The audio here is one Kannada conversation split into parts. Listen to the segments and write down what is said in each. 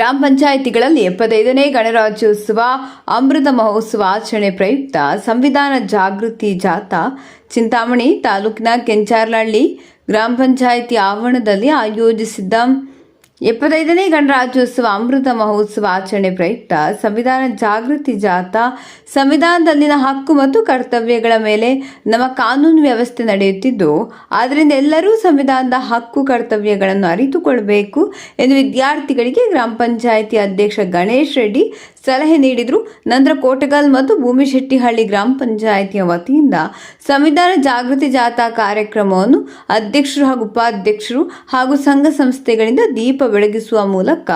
ಗ್ರಾಮ ಪಂಚಾಯಿತಿಗಳಲ್ಲಿ ಎಪ್ಪತ್ತೈದನೇ ಗಣರಾಜ್ಯೋತ್ಸವ, ಅಮೃತ ಮಹೋತ್ಸವ ಆಚರಣೆ ಪ್ರಯುಕ್ತ ಸಂವಿಧಾನ ಜಾಗೃತಿ ಜಾಥಾ, ಚಿಂತಾಮಣಿ ತಾಲೂಕಿನ ಕೆಂಚಾರ್ಲಹಳ್ಳಿ ಗ್ರಾಮ ಪಂಚಾಯಿತಿ ಆವರಣದಲ್ಲಿ ಆಯೋಜಿಸಿದ್ದ ಎಪ್ಪತ್ತೈದನೇ ಗಣರಾಜ್ಯೋತ್ಸವ, ಅಮೃತ ಮಹೋತ್ಸವ ಆಚರಣೆ ಪ್ರಯುಕ್ತ ಸಂವಿಧಾನ ಜಾಗೃತಿ ಜಾಥಾ, ಸಂವಿಧಾನದಲ್ಲಿನ ಹಕ್ಕು ಮತ್ತು ಕರ್ತವ್ಯಗಳ ಮೇಲೆ ನಮ್ಮ ಕಾನೂನು ವ್ಯವಸ್ಥೆ ನಡೆಯುತ್ತಿದ್ದು ಆದ್ದರಿಂದ ಎಲ್ಲರೂ ಸಂವಿಧಾನದ ಹಕ್ಕು, ಕರ್ತವ್ಯಗಳನ್ನು ಅರಿತುಕೊಳ್ಳಬೇಕು ಎಂದು ವಿದ್ಯಾರ್ಥಿಗಳಿಗೆ ಗ್ರಾಮ ಪಂಚಾಯಿತಿ ಅಧ್ಯಕ್ಷ ಗಣೇಶ್ ರೆಡ್ಡಿ ಸಲಹೆ ನೀಡಿದರು. ನಂತರ ಕೋಟಗಲ್ ಮತ್ತು ಭೂಮಿಶೆಟ್ಟಿಹಳ್ಳಿ ಗ್ರಾಮ ಪಂಚಾಯಿತಿಯ ವತಿಯಿಂದ ಸಂವಿಧಾನ ಜಾಗೃತಿ ಜಾಥಾ ಕಾರ್ಯಕ್ರಮವನ್ನು ಅಧ್ಯಕ್ಷರು ಹಾಗೂ ಉಪಾಧ್ಯಕ್ಷರು ಹಾಗೂ ಸಂಘ ಸಂಸ್ಥೆಗಳಿಂದ ದೀಪ ಬೆಳಗಿಸುವ ಮೂಲಕ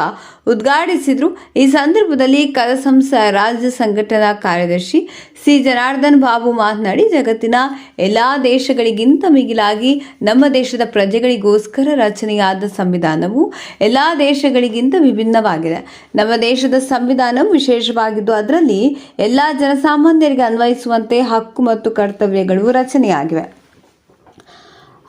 ಉದ್ಘಾಟಿಸಿದರು. ಈ ಸಂದರ್ಭದಲ್ಲಿ ಕಲಸಂಸ ರಾಜ್ಯ ಸಂಘಟನಾ ಕಾರ್ಯದರ್ಶಿ ಸಿ. ಜನಾರ್ದನ್ ಬಾಬು ಮಾತನಾಡಿ, ಜಗತ್ತಿನ ಎಲ್ಲ ದೇಶಗಳಿಗಿಂತ ಮಿಗಿಲಾಗಿ ನಮ್ಮ ದೇಶದ ಪ್ರಜೆಗಳಿಗೋಸ್ಕರ ರಚನೆಯಾದ ಸಂವಿಧಾನವು ಎಲ್ಲ ದೇಶಗಳಿಗಿಂತ ವಿಭಿನ್ನವಾಗಿದೆ. ನಮ್ಮ ದೇಶದ ಸಂವಿಧಾನವು ವಿಶೇಷವಾಗಿದ್ದು, ಅದರಲ್ಲಿ ಎಲ್ಲ ಜನಸಾಮಾನ್ಯರಿಗೆ ಅನ್ವಯಿಸುವಂತೆ ಹಕ್ಕು ಮತ್ತು ಕರ್ತವ್ಯಗಳು ರಚನೆಯಾಗಿವೆ.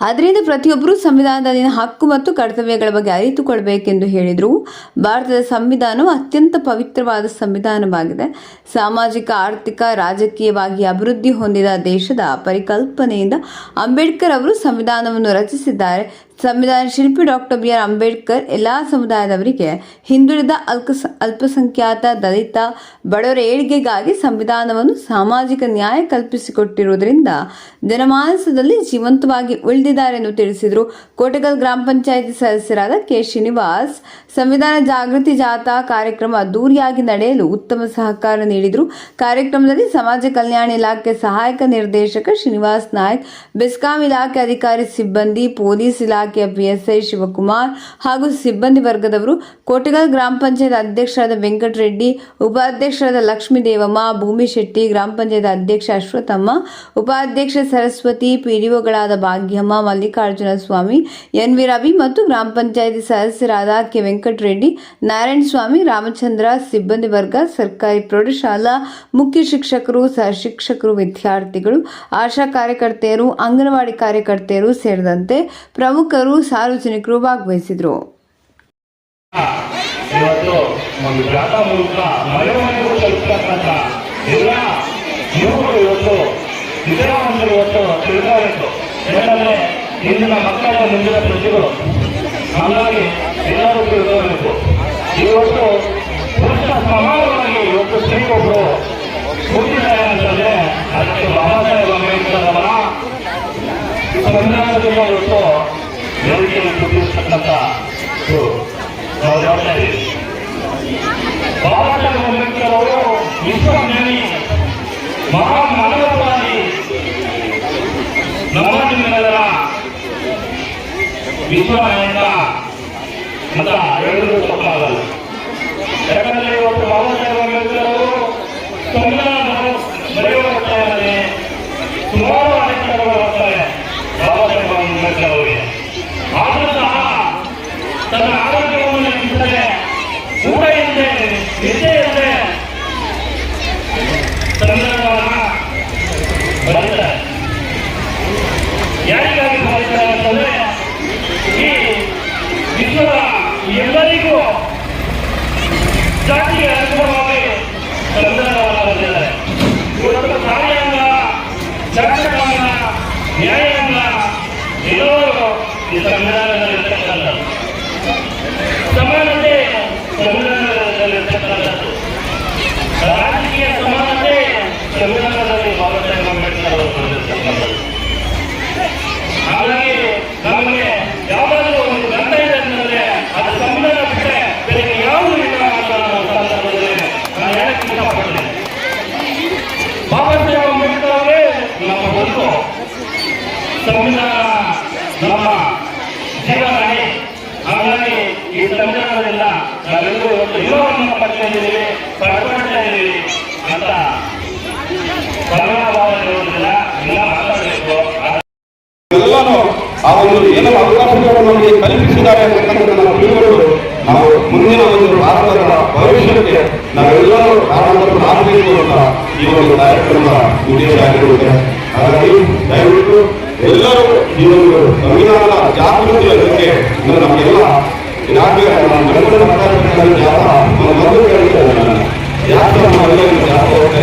ಆದ್ದರಿಂದ ಪ್ರತಿಯೊಬ್ಬರೂ ಸಂವಿಧಾನದಲ್ಲಿನ ಹಕ್ಕು ಮತ್ತು ಕರ್ತವ್ಯಗಳ ಬಗ್ಗೆ ಅರಿತುಕೊಳ್ಬೇಕೆಂದು ಹೇಳಿದರು. ಭಾರತದ ಸಂವಿಧಾನವು ಅತ್ಯಂತ ಪವಿತ್ರವಾದ ಸಂವಿಧಾನವಾಗಿದೆ. ಸಾಮಾಜಿಕ, ಆರ್ಥಿಕ, ರಾಜಕೀಯವಾಗಿ ಅಭಿವೃದ್ಧಿ ಹೊಂದಿದ ದೇಶದ ಪರಿಕಲ್ಪನೆಯಿಂದ ಅಂಬೇಡ್ಕರ್ ಅವರು ಸಂವಿಧಾನವನ್ನು ರಚಿಸಿದ್ದಾರೆ. ಸಂವಿಧಾನ ಶಿಲ್ಪಿ ಡಾಕ್ಟರ್ ಬಿ ಆರ್ ಅಂಬೇಡ್ಕರ್ ಎಲ್ಲ ಸಮುದಾಯದವರಿಗೆ ಹಿಂದುಳಿದ ಅಲ್ಪ ಅಲ್ಪಸಂಖ್ಯಾತ ದಲಿತ ಬಡವರ ಏಳಿಗೆಗಾಗಿ ಸಂವಿಧಾನವನ್ನು ಸಾಮಾಜಿಕ ನ್ಯಾಯ ಕಲ್ಪಿಸಿಕೊಟ್ಟಿರುವುದರಿಂದ ಜನಮಾನಸದಲ್ಲಿ ಜೀವಂತವಾಗಿ ಉಳಿದಿದ್ದಾರೆ ಎಂದು ತಿಳಿಸಿದರು. ಕೋಟೆಗಲ್ ಗ್ರಾಮ ಪಂಚಾಯಿತಿ ಸದಸ್ಯರಾದ ಕೆ ಶ್ರೀನಿವಾಸ್ ಸಂವಿಧಾನ ಜಾಗೃತಿ ಜಾಥಾ ಕಾರ್ಯಕ್ರಮ ಅದ್ದೂರಿಯಾಗಿ ನಡೆಯಲು ಉತ್ತಮ ಸಹಕಾರ ನೀಡಿದರು. ಕಾರ್ಯಕ್ರಮದಲ್ಲಿ ಸಮಾಜ ಕಲ್ಯಾಣ ಇಲಾಖೆ ಸಹಾಯಕ ನಿರ್ದೇಶಕ ಶ್ರೀನಿವಾಸ್ ನಾಯ್ಕ್, ಬೆಸ್ಕಾಂ ಇಲಾಖೆ ಅಧಿಕಾರಿ ಸಿಬ್ಬಂದಿ, ಪೊಲೀಸ್ ಇಲಾಖೆಯ ಪಿಎಸ್ಐ ಶಿವಕುಮಾರ್ ಹಾಗೂ ಸಿಬ್ಬಂದಿ ವರ್ಗದವರು ಕೋಟೆಗಲ್ ಗ್ರಾಮ ಪಂಚಾಯತ್ ಅಧ್ಯಕ್ಷರಾದ ವೆಂಕಟರೆಡ್ಡಿ, ಉಪಾಧ್ಯಕ್ಷರಾದ ಲಕ್ಷ್ಮೀ ದೇವಮ್ಮ ಭೂಮಿ ಶೆಟ್ಟಿ ಗ್ರಾಮ ಪಂಚಾಯತ್ ಅಧ್ಯಕ್ಷ ಅಶ್ವಥಮ್ಮ ಉಪಾಧ್ಯಕ್ಷ ಸರಸ್ವತಿ, ಪಿಡಿಒಗಳಾದ ಭಾಗ್ಯಮ್ಮ, ಮಲ್ಲಿಕಾರ್ಜುನ ಸ್ವಾಮಿ ಎನ್ ವಿ ರವಿ ಮತ್ತು ಗ್ರಾಮ ಪಂಚಾಯತಿ ಸದಸ್ಯರಾದ ಕೆ. ವೆಂಕಟರೆಡ್ಡಿ, ನಾರಾಯಣ ಸ್ವಾಮಿ, ರಾಮಚಂದ್ರ, ಸಿಬ್ಬಂದಿ ವರ್ಗ, ಸರ್ಕಾರಿ ಪ್ರೌಢಶಾಲಾ, ಮುಖ್ಯ ಶಿಕ್ಷಕರು ಸಹ ಶಿಕ್ಷಕರು ವಿದ್ಯಾರ್ಥಿಗಳು, ಆಶಾ ಕಾರ್ಯಕರ್ತೆಯರು, ಅಂಗನವಾಡಿ ಕಾರ್ಯಕರ್ತೆಯರು ಸೇರಿದಂತೆ ಪ್ರಮುಖರು ಸಾರ್ವಜನಿಕರು ಭಾಗವಹಿಸಿದರು. ಇಂದಿನ ಮಕ್ಕಳ ಮುಂದಿನ ಎಲ್ಲರೂ ಇವತ್ತು ಪುರುಷ ಸಮಾನವಾಗಿ ಇವತ್ತು ಹುಟ್ಟಿದ್ದಾರೆ ಅಂತಂದ್ರೆ ಅದಕ್ಕೆ ಬಾಬಾ ಸಾಹೇಬ್ ಅಂಬೇಡ್ಕರ್ ಅವರ ಸಂವಿಧಾನದಿಂದ ಇವತ್ತು ವೇದಿಕೆಯನ್ನು ಕೊಟ್ಟಿರ್ತಕ್ಕಂಥ ಇದು ನಾವು ನೋಡ್ತಾ ಇದ್ದೀವಿ ಬಾಬಾ ಸಾಹೇಬ್ ಅಂಬೇಡ್ಕರ್ ಅವರು ವಿಶ್ವಜ್ಞಾನಿ ಮಹಾ ಮಾನವತಾವಾದಿ ನಮ್ಮ ನಿಮ್ಮೆಲ್ಲರ ವಿಶ್ವನಾಯಕ ಮತ ಹೇಳಿದ್ರು ವಿಶ್ವದ ಎಲ್ಲರಿಗೂ ಜಾತಿಗೆ ಅನುಗುಣವಾಗಿ ಸಂವಿಧಾನವನ್ನು ಬರೆದಿದ್ದಾರೆ ಇವತ್ತು ಕಾರ್ಯಾಂಗ ಚಟ್ಟಕಾಂಗ ನ್ಯಾಯಾಂಗ ಈ ಸಂವಿಧಾನದಲ್ಲಿರ್ತಕ್ಕಂಥದ್ದು ಸಮಾನತೆ ಸಂವಿಧಾನದಲ್ಲಿರ್ತಕ್ಕಂಥದ್ದು ರಾಜಕೀಯ ಸಮಾನತೆ ಸಂವಿಧಾನದಲ್ಲಿ ಬಾಬಾ ಸಾಹೇಬ್ ಅಂಬೇಡ್ಕರ್ ಅವರು ಬರೆದಿರ್ತಕ್ಕಂಥದ್ದು ಹಾಗಾಗಿ ನಮಗೆ ಯಾವುದಾದ್ರೂ ಒಂದು ಗ್ರಂಥ ಇದೆ ಅಂತಂದ್ರೆ ಅದು ಸಂವಿಧಾನ ಬಿಟ್ಟರೆ ಬೇರೆ ಯಾವುದೂ ಇಲ್ಲ ಅಂತ ನಾನು ಸಂದರ್ಭದಲ್ಲಿ ನಾನು ಹೇಳಕ್ಕೆ ಇಷ್ಟಪಡ್ತೇನೆ ಬಾಬಾ ಸಾಹೇಬ್ ಅಂಬೇಡ್ಕರ್ ಅವರೇ ನಮ್ಮ ಬಂಧು ಸಂವಿಧಾನ ನಮ್ಮ ಜೀವನಾಡಿ ಹಾಗಾಗಿ ಈ ತಂತ್ರಜ್ಞಾನದಿಂದ ನಾವೆಲ್ಲರೂ ಒಂದು ಇರೋವನ್ನು ಪಡ್ಕೊಂಡಿದ್ದೀವಿ ಪಡ್ಕೊಳ್ತಾ ಇದ್ದೀವಿ ಅಂತ ಆ ಒಂದು ಏನು ಅವಕಾಶಗಳು ನಮಗೆ ಕಲ್ಪಿಸಿದ್ದಾರೆ ಅಂತಕ್ಕಂಥ ನಾವು ತಿಳ್ಕೊಂಡು ನಾವು ಮುಂದಿನ ಒಂದು ಭಾರತದ ಭವಿಷ್ಯಕ್ಕೆ ನಾವೆಲ್ಲರೂ ಕಾರಣವನ್ನು ಆಗಬೇಕು ಅಂತ ಈ ಒಂದು ಕಾರ್ಯಕ್ರಮ ಉದ್ದೇಶ ಆಗಿರುತ್ತೆ. ಹಾಗಾಗಿ ದಯವಿಟ್ಟು ಎಲ್ಲರೂ ಈ ಒಂದು ಸಂವಿಧಾನದ ಜಾಗೃತಿಯ ಬಗ್ಗೆ ನಮಗೆಲ್ಲ ಇದಾದ್ಮೇಲೆ ನಮ್ಮ ಮಾತಾಡ್ಬೇಕಾದ್ರೆ ಜಾತ ಮೊದಲು ಯಾಕೆ ನಮ್ಮ ಇಲ್ಲಿ ಜಾತ ಹೋಗ್ತಾ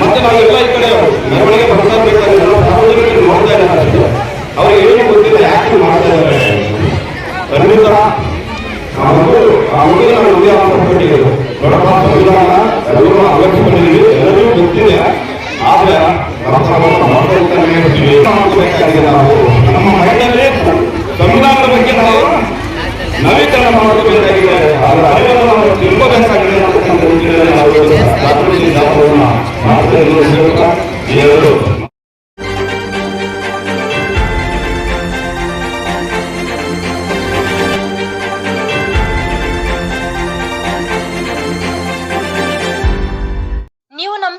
ಮತ್ತೆ ನಾವೆಲ್ಲ ಈ ಕಡೆ ಮೆರವಣಿಗೆ ಬರ್ತಾ ಬೇಕಾದ್ರೆ ಎಲ್ಲ ಸಾರ್ವಜನಿಕರು ನೋಡ್ತಾ ಇದ್ದಾರೆ ಏನು ಗೊತ್ತಿಲ್ಲ, ಯಾಕೆ ಮಾಡ್ತಾ ಇದ್ದಾರೆ ಖಂಡಿತ ಆ ಮಗು ಆ ಮಗುವಿನ ಮದುವೆ ಆಗ್ಬಿಟ್ಟಿದ್ರು ನೋಡಪ್ಪ ಸಂವಿಧಾನ ಎಲ್ಲರೂ ಎಲ್ಲರಿಗೂ ಗೊತ್ತಿದೆ. ಆದ್ರೆ, ನಮ್ಮ ಮಾಡ್ತಾ. ಮಾಡ್ಬೇಕಾಗಿದೆ ನಾವು? ನಮ್ಮ